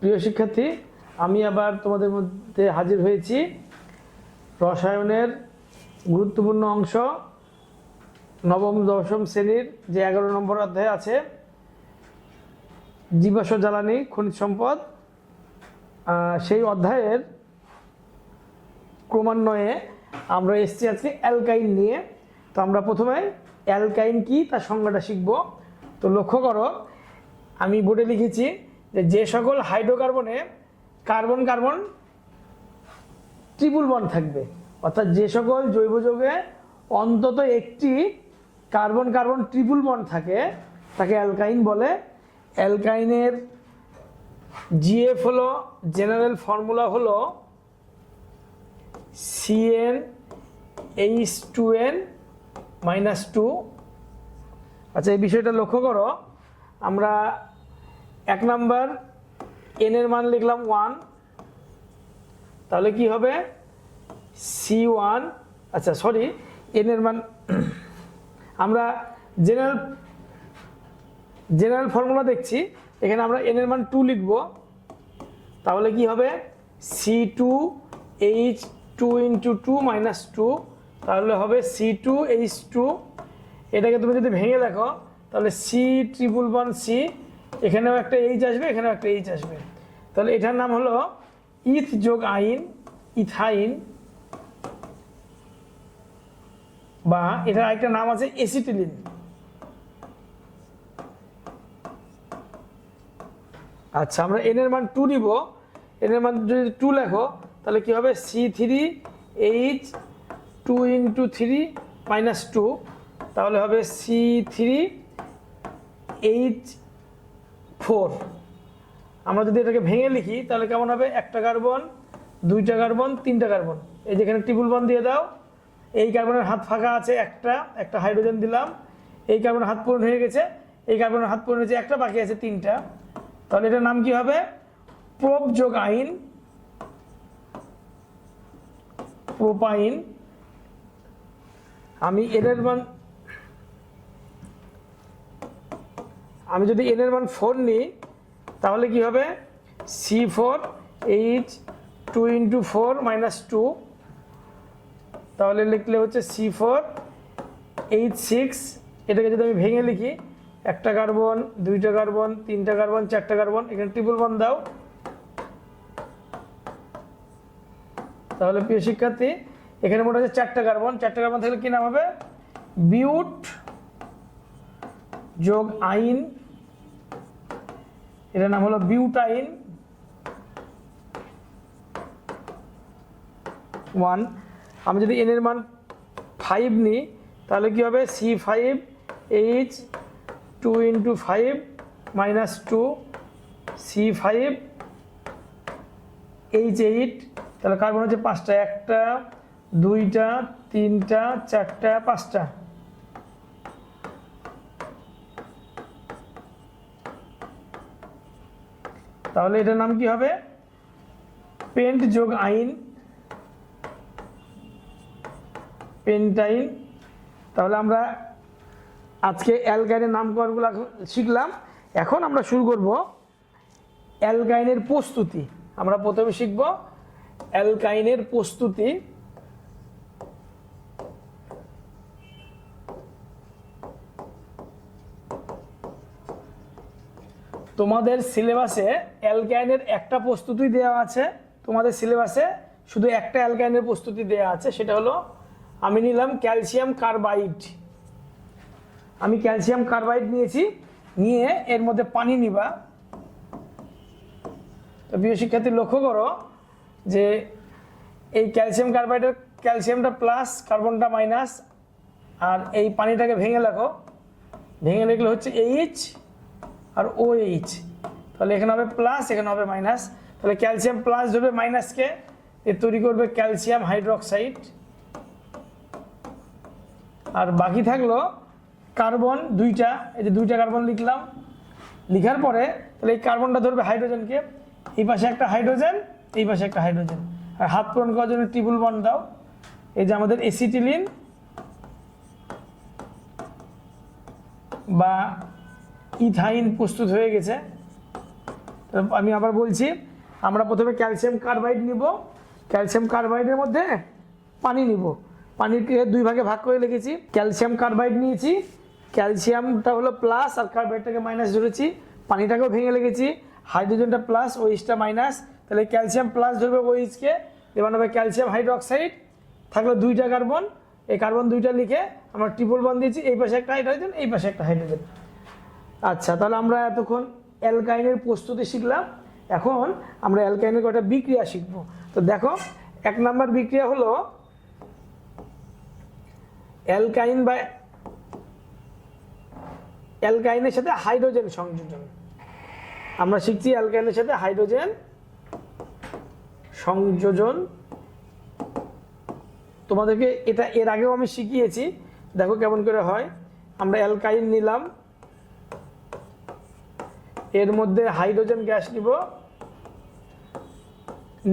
প্রিয় শিক্ষার্থী, আমি আবার তোমাদের মধ্যে হাজির হয়েছি। রসায়নের গুরুত্বপূর্ণ অংশ নবম, দশম শ্রেণির যে এগারো নম্বর অধ্যায় আছে, জীবাশ্ম জ্বালানি, খনিজ সম্পদ সেই অধ্যায়ের ক্রমান্বয়ে আমরা এসছি আছি অ্যালকাইন নিয়ে। তো আমরা প্রথমে অ্যালকাইন কি, তার সংজ্ঞাটা শিখব। তো লক্ষ্য করো, আমি বোর্ডে লিখেছি যে যে সকল হাইড্রোকার্বনে কার্বন কার্বন ট্রিপল বন থাকবে, অর্থাৎ যে সকল জৈব যৌগে অন্তত একটি কার্বন কার্বন ট্রিপল বন থাকে, তাকে অ্যালকাইন বলে। অ্যালকাইনের জিএফ হলো, জেনারেল ফর্মুলা হলো C n H two N minus two. আচ্ছা এই বিষয়টা লক্ষ্য করো। আমরা এক নাম্বার এন এর মান লিখলাম ওয়ান তাহলে কি হবে? সি ওয়ান আচ্ছা সরি এন এর মান, আমরা জেনারেল জেনারেল ফর্মুলা দেখছি, এখানে আমরা এন এর মান টু লিখব, তাহলে কি হবে? C two H two into two minus two তাহলে হবে সি টু এইচ টু এটাকে তুমি যদি ভেঙে দেখো, তাহলে সি ট্রিপল ওয়ান সি এখানেও একটা এইচ আসবে, এখানেও একটা এইচ আসবে। তাহলে এটার নাম হলো ইথ যোগ আইন, ইথাইন, বা এটার আরেকটা নাম আছে এসিটিলিন। আচ্ছা আমরা এনের মান টু নিব। এনের মান যদি টু লেখো, তাহলে কি হবে? C three H two into three minus two তাহলে হবে সি থ্রি এইচ ফোর। আমরা যদি এটাকে ভেঙে লিখি, তাহলে কেমন হবে? একটা কার্বন, দুইটা কার্বন, তিনটা কার্বন। এই যেখানে টিপুল বন দিয়ে দাও। এই কার্বনের হাত ফাঁকা আছে একটা একটা হাইড্রোজেন দিলাম। এই কার্বনের হাত পূরণ হয়ে গেছে। এই কার্বনের হাত পূরণ হয়েছে একটা, বাকি আছে তিনটা। তাহলে এটার নাম কি হবে? প্রোপ যোগ আইন। প্রোপাইন আমি এদের মান আমি যদি এন এর মান ফোর নিই, তাহলে কি হবে? C four H two into four minus two তাহলে লিখলে হচ্ছে সি ফোর এইচ সিক্স এটাকে যদি আমি ভেঙে লিখি, একটা কার্বন দুইটা কার্বন তিনটা কার্বন চারটা কার্বন এখানে ট্রিপল বন দাও। তাহলে প্রিয় শিক্ষার্থী, এখানে মোট আছে চারটা কার্বন চারটা কার্বন থাকলে কি নাম হবে? বিউট যোগ আইন এটার নাম হলো বিউটাইন ওয়ান। আমি যদি এন এর মান ফাইভ নিই, তাহলে কি হবে? C five H two into five minus two C five H eight তাহলে কার্বন হচ্ছে পাঁচটা, একটা, দুইটা, তিনটা, চারটা, পাঁচটা। তাহলে এটার নাম কি হবে? পেন্ট যোগ আইন। পেন্টাইন তাহলে আমরা আজকে অ্যালকাইনের নামকরণগুলো শিখলাম। এখন আমরা শুরু করব অ্যালকাইনের প্রস্তুতি। আমরা প্রথমে শিখব অ্যালকাইনের প্রস্তুতি। তোমাদের সিলেবাসে অ্যালকাইনের একটা প্রস্তুতি দেওয়া আছে। তোমাদের সিলেবাসে শুধু একটা অ্যালকাইনের প্রস্তুতি দেওয়া আছে, সেটা হলো আমি নিলাম ক্যালসিয়াম কার্বাইড। আমি ক্যালসিয়াম কার্বাইড নিয়েছি, নিয়ে এর মধ্যে পানি নিবা। তো প্রিয় শিক্ষার্থী, লক্ষ্য করো যে এই ক্যালসিয়াম কার্বাইডের, ক্যালসিয়ামটা প্লাস, কার্বনটা মাইনাস, আর এই পানিটাকে ভেঙে লেখো। ভেঙে লিখলে হচ্ছে এইচ আর ও এইচ তাহলে এখানে হবে প্লাস এখানে হবে মাইনাস তাহলে ক্যালসিয়াম প্লাস ধরবে মাইনাসকে এ তৈরি করবে ক্যালসিয়াম হাইড্রোক্সাইড আর বাকি থাকল কার্বন দুইটা। এই যে দুইটা কার্বন লিখলাম। লিখার পরে তাহলে এই কার্বনটা ধরবে হাইড্রোজেনকে এই পাশে একটা হাইড্রোজেন এই পাশে একটা হাইড্রোজেন আর হাত পূরণ করার জন্য ট্রিপল বন্ড দাও। এই যে আমাদের এসিটিলিন বা ইথাইন প্রস্তুত হয়ে গেছে। আমি আবার বলছি, আমরা প্রথমে ক্যালসিয়াম কার্বাইড নিব। ক্যালসিয়াম কার্বাইডের মধ্যে পানি নিব। পানিকে দুই ভাগে ভাগ করে লিখেছি। ক্যালসিয়াম কার্বাইড নিয়েছি, ক্যালসিয়ামটা হলো প্লাস আর কার্বাইডটাকে মাইনাস ধরেছি। পানিটাকেও ভেঙে লিখেছি। হাইড্রোজেনটা প্লাস ওইচটা মাইনাস তাহলে ক্যালসিয়াম প্লাস ধরবে ওইচকে এবার হবে ক্যালসিয়াম হাইড্রোক্সাইড। থাকল দুইটা কার্বন। এই কার্বন দুইটা লিখে আমরা ট্রিপল বন দিয়েছি। এই পাশে একটা হাইড্রোজেন এই পাশে একটা হাইড্রোজেন আচ্ছা তাহলে আমরা এতক্ষণ অ্যালকাইনের প্রস্তুতি শিখলাম। এখন আমরা অ্যালকাইনের কটা বিক্রিয়া শিখব? তো দেখো, এক নাম্বার বিক্রিয়া হলো অ্যালকাইন বা অ্যালকাইনের সাথে হাইড্রোজেন সংযোজন। আমরা শিখছি অ্যালকাইনের সাথে হাইড্রোজেন সংযোজন। তোমাদেরকে এটা এর আগেও আমি শিখিয়েছি। দেখো কেমন করে হয়। আমরা অ্যালকাইন নিলাম। এর মধ্যে হাইড্রোজেন গ্যাস নিব,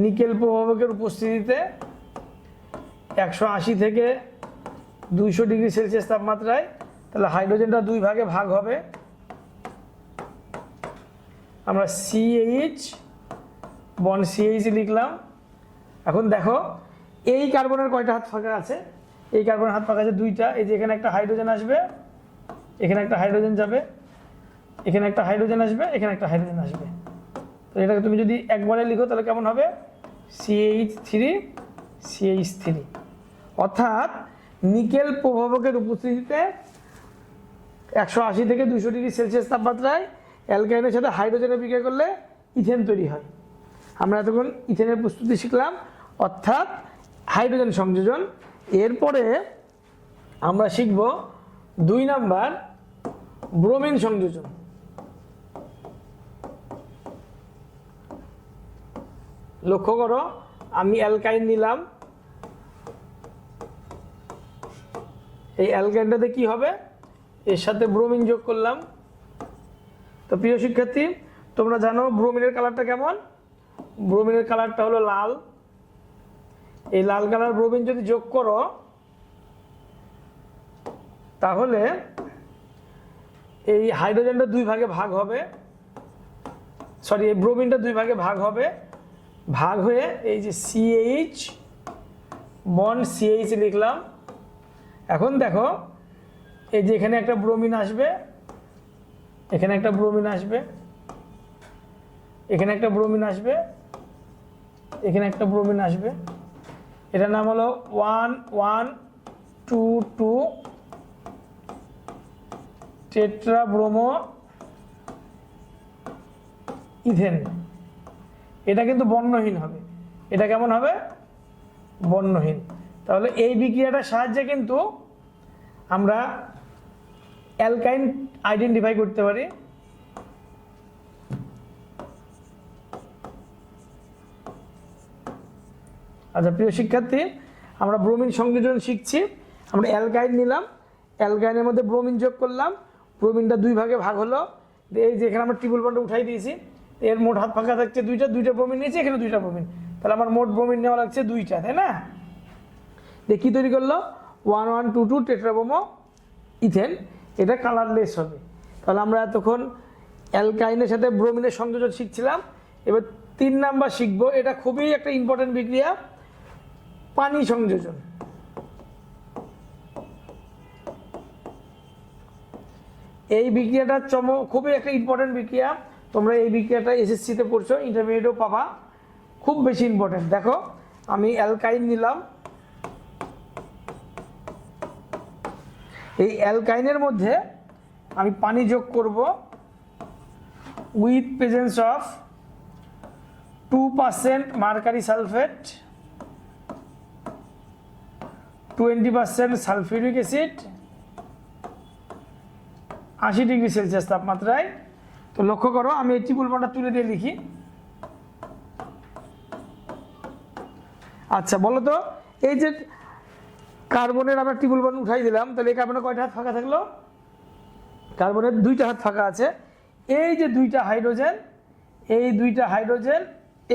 নিকেল প্রভাবকের উপস্থিতিতে একশো আশি থেকে দুইশো ডিগ্রি সেলসিয়াস তাপমাত্রায়, তাহলে হাইড্রোজেনটা দুই ভাগে ভাগ হবে। আমরা সিএইচ বন সিএইচ লিখলাম। এখন দেখো, এই কার্বনের কয়টা হাত ফাঁকা আছে? এই কার্বনের হাত ফাঁকা আছে দুইটা। এই যে এখানে একটা হাইড্রোজেন আসবে, এখানে একটা হাইড্রোজেন যাবে। এখানে একটা হাইড্রোজেন আসবে, এখানে একটা হাইড্রোজেন আসবে। তো এটাকে তুমি যদি একবারে লিখো, তাহলে কেমন হবে? সিএইচ থ্রি সিএইচ থ্রি অর্থাৎ নিকেল প্রভাবকের উপস্থিতিতে একশো আশি থেকে দুশো ডিগ্রি সেলসিয়াস তাপমাত্রায় অ্যালকাইনের সাথে হাইড্রোজেনের বিক্রিয়া করলে ইথেন তৈরি হয়। আমরা এতক্ষণ ইথেনের প্রস্তুতি শিখলাম। অর্থাৎ হাইড্রোজেন সংযোজন। এরপরে আমরা শিখব দুই নাম্বার ব্রোমিন সংযোজন। লক্ষ্য করো, আমি অ্যালকাইন নিলাম। এই অ্যালকাইনটাতে কি হবে? এর সাথে ব্রোমিন যোগ করলাম। তো প্রিয় শিক্ষার্থী, তোমরা জানো ব্রোমিনের কালারটা কেমন? ব্রোমিনের কালারটা হলো লাল। এই লাল কালার ব্রোমিন যদি যোগ করো, তাহলে এই হাইড্রোজেনটা দুই ভাগে ভাগ হবে। সরি এই ব্রোমিনটা দুই ভাগে ভাগ হবে। ভাগ হয়ে এই যে সিএইচ বন সিএইচ লিখলাম। এখন দেখো, এই যে এখানে একটা ব্রোমিন আসবে, এখানে একটা ব্রোমিন আসবে, এখানে একটা ব্রোমিন আসবে, এখানে একটা ব্রোমিন আসবে। এটার নাম হলো one one two two tetra bromo ethane এটা কিন্তু বর্ণহীন হবে। এটা কেমন হবে? বর্ণহীন। তাহলে এই বিক্রিয়াটার সাহায্যে কিন্তু আমরা অ্যালকাইন আইডেন্টিফাই করতে পারি। আচ্ছা প্রিয় শিক্ষার্থী, আমরা ব্রোমিন সংযোজন শিখছি। আমরা অ্যালকাইন নিলাম। অ্যালকাইনের মধ্যে ব্রোমিন যোগ করলাম। ব্রোমিনটা দুই ভাগে ভাগ হলো। এই যে এখানে আমরা টিবল বন্ডে উঠাই দিয়েছি। এর মোট হাত ফাঁকা থাকছে দুইটা দুইটা ব্রোমিন নিয়েছে, এখানে দুইটা ব্রোমিন তাহলে আমার মোট ব্রোমিন নেওয়া লাগছে দুইটা, তাই না? দেখি তৈরি করল? One one, two two, tetrabromo, ethane. এটা কালারলেস হবে। তাহলে আমরা এতক্ষণ অ্যালকাইনের সাথে ব্রোমিনের সংযোজন শিখছিলাম। এবার তিন নাম্বার শিখব। এটা খুবই একটা ইম্পর্টেন্ট বিক্রিয়া। পানি সংযোজন। এই বিক্রিয়াটা চম খুবই একটা ইম্পর্টেন্ট বিক্রিয়া। তোমরা এই বিক্রিয়াটা এসএসসিতে পড়ছো ইন্টারমিডিয়েটও পাবা। খুব বেশি ইম্পর্টেন্ট দেখো, আমি অ্যালকাইন নিলাম। এই অ্যালকাইনের মধ্যে আমি পানি যোগ করব with presence of two percent mercury sulphate twenty percent sulphuric acid আশি ডিগ্রি সেলসিয়াস তাপমাত্রায়। তো লক্ষ্য করো, আমি এই টিপুল বনটা তুলে দিয়ে লিখি। আচ্ছা বলো তো, এই যে কার্বনের আমরা টিপুল বন উঠাই দিলাম, তাহলে এই কার্বনের কয়টা হাত ফাঁকা থাকল? কার্বনের দুইটা হাত ফাঁকা আছে। এই যে দুইটা হাইড্রোজেন, এই দুইটা হাইড্রোজেন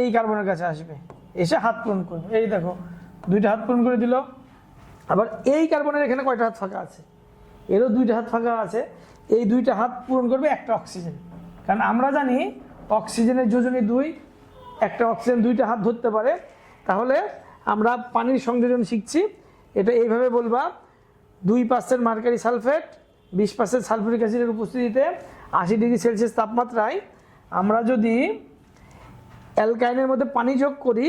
এই কার্বনের কাছে আসবে। এসে হাত পূরণ করবে। এই দেখো, দুইটা হাত পূরণ করে দিল। আবার এই কার্বনের এখানে কয়টা হাত ফাঁকা আছে? এরও দুইটা হাত ফাঁকা আছে। এই দুইটা হাত পূরণ করবে একটা অক্সিজেন। কারণ আমরা জানি অক্সিজেনের যোজনী দুই, একটা অক্সিজেন দুইটা হাত ধরতে পারে। তাহলে আমরা পানির সংযোজন শিখছি। এটা এইভাবে বলবা, দুই পার্সেন্ট মার্কারি সালফেট, বিশ পার্সেন্ট সালফুরিক অ্যাসিডের উপস্থিতিতে আশি ডিগ্রি সেলসিয়াস তাপমাত্রায় আমরা যদি অ্যালকাইনের মধ্যে পানি যোগ করি,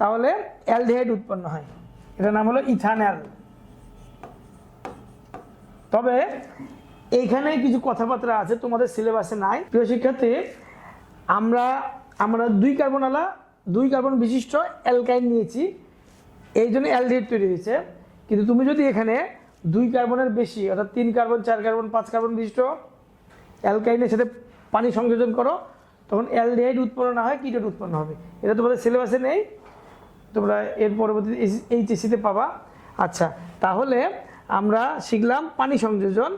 তাহলে অ্যালডিহাইড উৎপন্ন হয়। এটার নাম হলো ইথানল। তবে এইখানে কিছু কথাবার্তা আছে, তোমাদের সিলেবাসে নাই। প্রিয় শিক্ষার্থী, আমরা আমরা দুই কার্বন আলা দুই কার্বন বিশিষ্ট অ্যালকাইন নিয়েছি। এই জন্য অ্যালডিহাইড তৈরি হয়েছে। কিন্তু তুমি যদি এখানে দুই কার্বনের বেশি, অর্থাৎ তিন কার্বন চার কার্বন পাঁচ কার্বন বিশিষ্ট অ্যালকাইনের সাথে পানি সংযোজন করো, তখন অ্যালডিহাইড উৎপন্ন না হয় কিটোড উৎপন্ন হবে। এটা তোমাদের সিলেবাসে নেই। তোমরা এর পরবর্তী এইচএসিতে পাবা। আচ্ছা তাহলে আমরা শিখলাম পানি সংযোজন।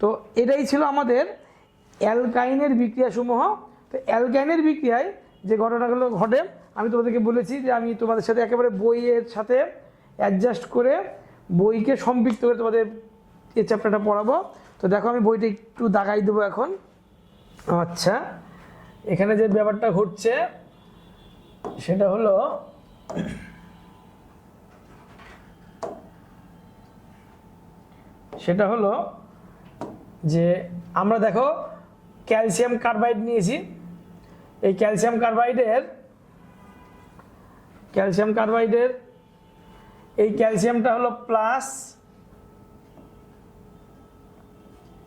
তো এটাই ছিল আমাদের অ্যালকাইনের বিক্রিয়াসমূহ। তো অ্যালকাইনের বিক্রিয়ায় যে ঘটনাগুলো ঘটে, আমি তোমাদেরকে বলেছি যে আমি তোমাদের সাথে একেবারে বইয়ের সাথে অ্যাডজাস্ট করে বইকে সম্পৃক্ত করে তোমাদের এই চ্যাপ্টারটা পড়াবো। তো দেখো আমি বইটা একটু দাগাই দেবো এখন। আচ্ছা এখানে যে ব্যাপারটা ঘটছে, সেটা হলো সেটা হলো যে আমরা দেখো ক্যালসিয়াম কার্বাইড নিয়েছি। এই ক্যালসিয়াম কার্বাইডের ক্যালসিয়াম কার্বাইডের এই ক্যালসিয়ামটা হলো প্লাস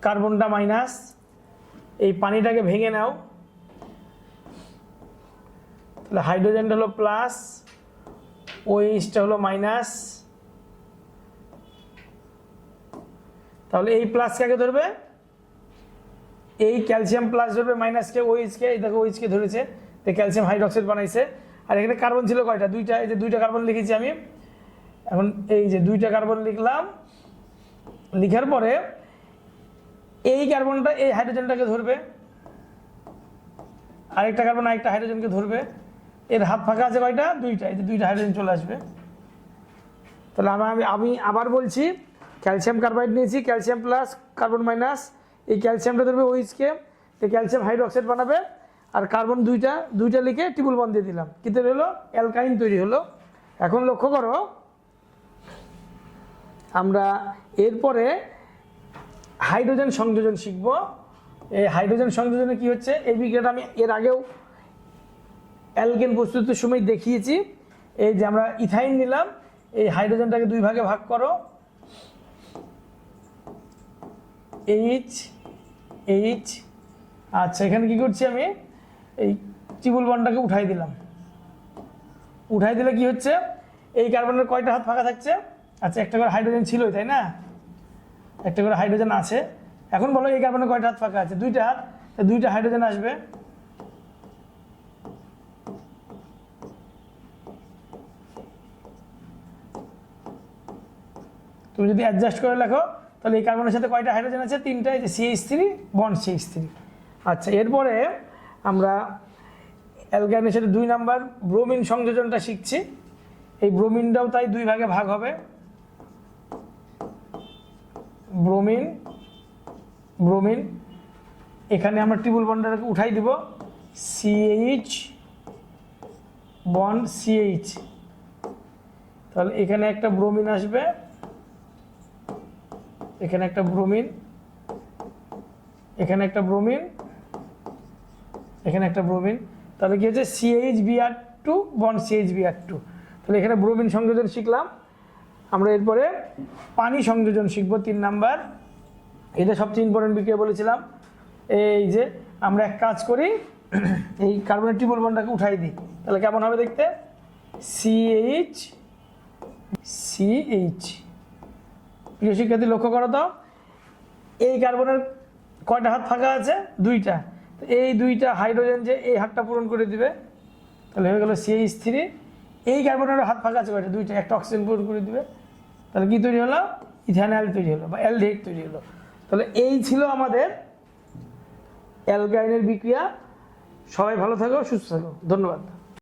কার্বনটা মাইনাস। এই পানিটাকে ভেঙে নাও। তাহলে হাইড্রোজেনটা হলো প্লাস ওইচটা হলো মাইনাস। তাহলে এই প্লাস কাকে ধরবে এই ক্যালসিয়াম প্লাস ধরবে মাইনাস মাইনাসকে ওইচকে এই দেখো ওইচকে ধরেছে, তো ক্যালসিয়াম হাইড্রক্সাইড বানাইছে। আর এখানে কার্বন ছিল কয়টা? দুইটা, এই যে দুইটা কার্বন লিখেছি আমি। এখন এই যে দুইটা কার্বন লিখলাম। লিখার পরে এই কার্বনটা এই হাইড্রোজেনটাকে ধরবে। আরেকটা কার্বন আরেকটা হাইড্রোজেনকে ধরবে। এর হাত ফাঁকা আছে কয়টা? দুইটা, এই যে দুইটা হাইড্রোজেন চলে আসবে। তাহলে আমি- আমি আবার বলছি ক্যালসিয়াম কার্বাইড নিয়েছি ক্যালসিয়াম প্লাস কার্বন মাইনাস এই ক্যালসিয়ামটা ধরবে ওইচকে তো ক্যালসিয়াম হাইড্রোক্সাইড বানাবে, আর কার্বন দুইটা দুইটা লিখে টিবুল বন দিয়ে দিলাম। কি তৈরি হলো? অ্যালকাইন তৈরি হলো। এখন লক্ষ্য করো, আমরা এরপরে হাইড্রোজেন সংযোজন শিখব। এই হাইড্রোজেন সংযোজনে কি হচ্ছে? এই বিক্রিয়াটা আমি এর আগেও অ্যালকেন প্রস্তুতির সময় দেখিয়েছি। এই যে আমরা ইথাইন নিলাম, এই হাইড্রোজেনটাকে দুই ভাগে ভাগ করো। এইচ এইচ আচ্ছা এখানে কি করছি আমি? এই ত্রিবল বনটাকে উঠাই দিলাম। উঠাই দিলে কি হচ্ছে? এই কার্বনের কয়টা হাত ফাঁকা থাকছে? আচ্ছা একটা করে হাইড্রোজেন ছিলই, তাই না? একটা করে হাইড্রোজেন আছে। এখন বলো এই কার্বনের কয়টা হাত ফাঁকা আছে? দুইটা হাত দুইটা হাইড্রোজেন আসবে। তুমি যদি অ্যাডজাস্ট করে লেখো তাহলে এই কার্বনের সাথে কয়টা হাইড্রোজেন আছে? তিনটা এই যে CH three bond CH three আচ্ছা এরপরে আমরা অ্যালকাইনের সাথে দুই নাম্বার ব্রোমিন সংযোজনটা শিখছি। এই ব্রোমিনটাও তাই দুই ভাগে ভাগ হবে। ব্রোমিন ব্রোমিন এখানে আমরা টিবুল বন্ডারকে উঠাই দিব। সিএইচ বন্ড সিএইচ তাহলে এখানে একটা ব্রোমিন আসবে। এখানে একটা ব্রোমিন, এখানে একটা ব্রোমিন, এখানে একটা ব্রোমিন। তাহলে কি হচ্ছে CH Br two bond CH Br two তাহলে এখানে ব্রোমিন সংযোজন শিখলাম। আমরা এরপরে পানি সংযোজন শিখব তিন নাম্বার। এটা সবচেয়ে ইম্পর্টেন্ট বিক্রিয়া বলেছিলাম। এই যে আমরা এক কাজ করি, এই কার্বনের ট্রিপল বনটাকে উঠাই দিই। তাহলে কেমন হবে দেখতে? সিএইচ সিএইচ প্রিয় শিক্ষার্থী লক্ষ্য করো তো, এই কার্বনের কয়টা হাত ফাঁকা আছে? দুইটা। তো এই দুইটা হাইড্রোজেন যে এই হাতটা পূরণ করে দিবে, তাহলে হয়ে গেল সিএইচ থ্রি এই কার্বনের হাত ফাঁকা আছে কয়টা? দুইটা। একটা অক্সিজেন পূরণ করে দিবে। তাহলে কি তৈরি হলো? ইথানল তৈরি হলো বা অ্যালডিহাইড তৈরি হলো। তাহলে এই ছিল আমাদের অ্যালকাইনের বিক্রিয়া। সবাই ভালো থাকো, সুস্থ থাকো। ধন্যবাদ।